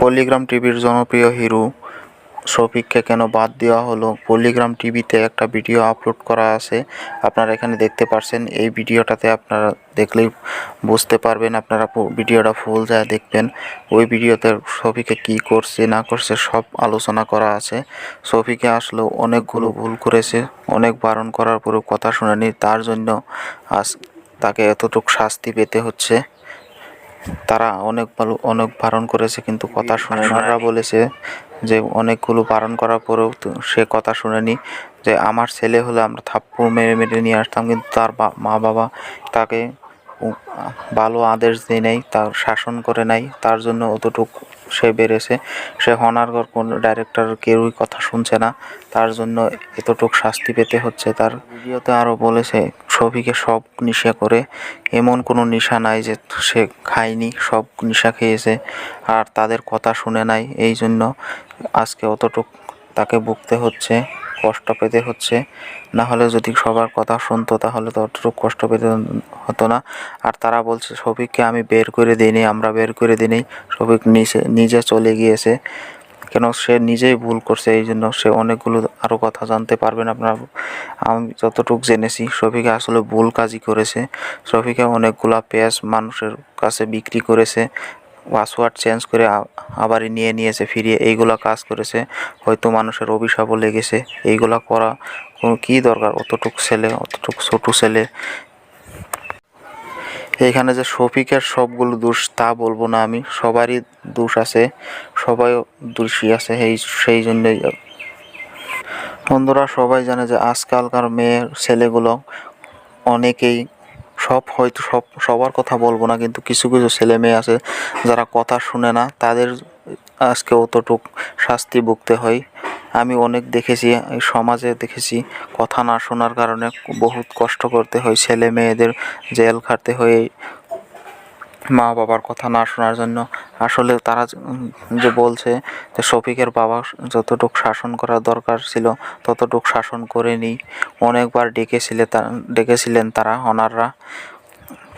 পল্লিগ্রাম টিভির জনপ্রিয় হিরো শফিককে কেন বাদ দেওয়া হলো? পল্লিগ্রাম টিভিতে একটা ভিডিও আপলোড করা আছে। আপনারা এখানে দেখতে পাচ্ছেন এই ভিডিওটাতে আপনারা দেখলেই বুঝতে পারবেন, আপনারা ভিডিওটা ফুল যায় দেখবেন। ওই ভিডিওতে শফিকে কি করছে, না করছে, সব আলোচনা করা আছে। শফিকে আসলেও অনেকগুলো ভুল করেছে, অনেক বারণ করার পরেও কথা শুনেনি তার জন্য আজ তাকে এতটুকু শাস্তি পেতে হচ্ছে। তারা অনেক ভালো, অনেক বারণ করেছে, কিন্তু কথা শুনে ওনারা বলেছে যে, অনেকগুলো বারণ করার পরেও সে কথা শুনেনি যে, আমার ছেলে হলে আমরা থাপ্পড় মেরে মেরে নিয়ে আসতাম। কিন্তু তার মা বাবা তাকে ভালো আদেশ দিয়ে নেই, তার শাসন করে নাই, তার জন্য অতটুকু সে বেড়েছে। সে হনারগর কোনো ডাইরেক্টর কেউই কথা শুনছে না, তার জন্য এতটুক শাস্তি পেতে হচ্ছে। তার ভিডিওতে আরও বলেছে, ছবিকে সব নেশা করে, এমন কোনো নেশা নাই যে সে খায়নি, সব নেশা খেয়েছে, আর তাদের কথা শুনে নাই, এই জন্য আজকে অতটুক তাকে ভুগতে হচ্ছে। কষ্ট পেতে হচ্ছে। না হলে যদি সবার কথা শুনতো, তাহলে তো অতটুকু কষ্ট পেতে হতো না। আর তারা বলছে, শফিককে আমি বের করে দিইনি, আমরা বের করে দিইনি। শফিক নিজে নিজে চলে গিয়েছে। কেন? সে নিজেই ভুল করছে এই জন্য সে অনেকগুলো আরও কথা জানতে পারবেন আপনার, আমি যতটুকু জেনেছি, শফিকে আসলে ভুল কাজই করেছে। শফিকে অনেকগুলা পেঁয়াজ মানুষের কাছে বিক্রি করেছে। পাসওয়ার্ড চেঞ্জ করে আবারই নিয়ে নিয়েছে, ফিরিয়ে এইগুলা কাজ করেছে। হয়তো মানুষের অভিশাপও লেগেছে। এইগুলা করা কোনো কী দরকার? অতটুক ছেলে, অতটুক ছোটো ছেলে। এখানে যে শফিকের সবগুলো দোষ তা বলব না আমি। সবারই দোষ আছে সবাই দোষী আছে এই, সেই জন্যই। বন্ধুরা, সবাই জানে যে আজকালকার মেয়ের ছেলেগুলো অনেকেই সব হয়তো সব, সবার কথা বলব না, কিন্তু কিছু কিছু ছেলে মেয়ে আছে যারা কথা শুনে না, তাদের আজকে অতটুক শাস্তি ভুগতে হয়। আমি অনেক দেখেছি সমাজে দেখেছি কথা না শোনার কারণে বহুত কষ্ট করতে হয়, ছেলে মেয়েদের জেল খাটতে হয় মা বাবার কথা না শোনার জন্য আসলে তারা যে- বলছে যে শফিকের বাবা যতটুকু শাসন করা দরকার ছিল ততটুকু শাসন করেনি। অনেকবার ডেকেছিলে তা ডেকেছিলেন তারা অনাররা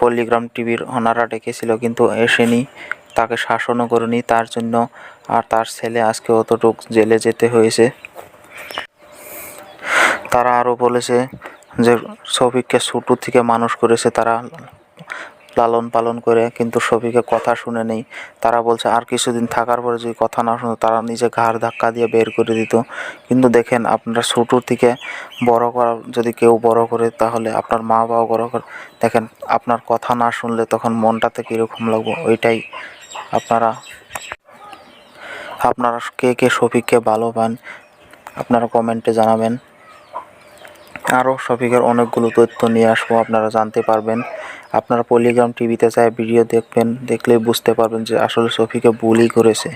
পল্লিগ্রাম টিভির অনাররা ডেকেছিল কিন্তু এসেনি, তাকে শাসনও করেনি, তার জন্য আর তার ছেলে আজকে অতটুক জেলে যেতে হয়েছে। তারা আরও বলেছে যে শফিককে ছোটো থেকে মানুষ করেছে তারা। লালন পালন করে, কিন্তু শফিকে কথা শুনে নেই। তারা বলছে, আর কিছুদিন থাকার পরে যদি কথা না শুনে, তারা নিজে ঘাড় ধাক্কা দিয়ে বের করে দিত। কিন্তু দেখেন, আপনারা ছোটো থেকে বড় করা, যদি কেউ বড় করে, তাহলে আপনার মা বাবা বড় করে। দেখেন, আপনার কথা না শুনলে তখন মনটাতে কীরকম লাগবে? ওইটাই আপনারা আপনারা কে কে শফিককে ভালো পান আপনারা কমেন্টে জানাবেন। আরও শফিকের অনেকগুলো তথ্য নিয়ে আসব, আপনারা জানতে পারবেন। আপনারা পলিগ্রাম টিভিতে চাই ভিডিও দেখবেন দেখলেই বুঝতে পারবেন যে আসলে সফিকে বুলি করেছে।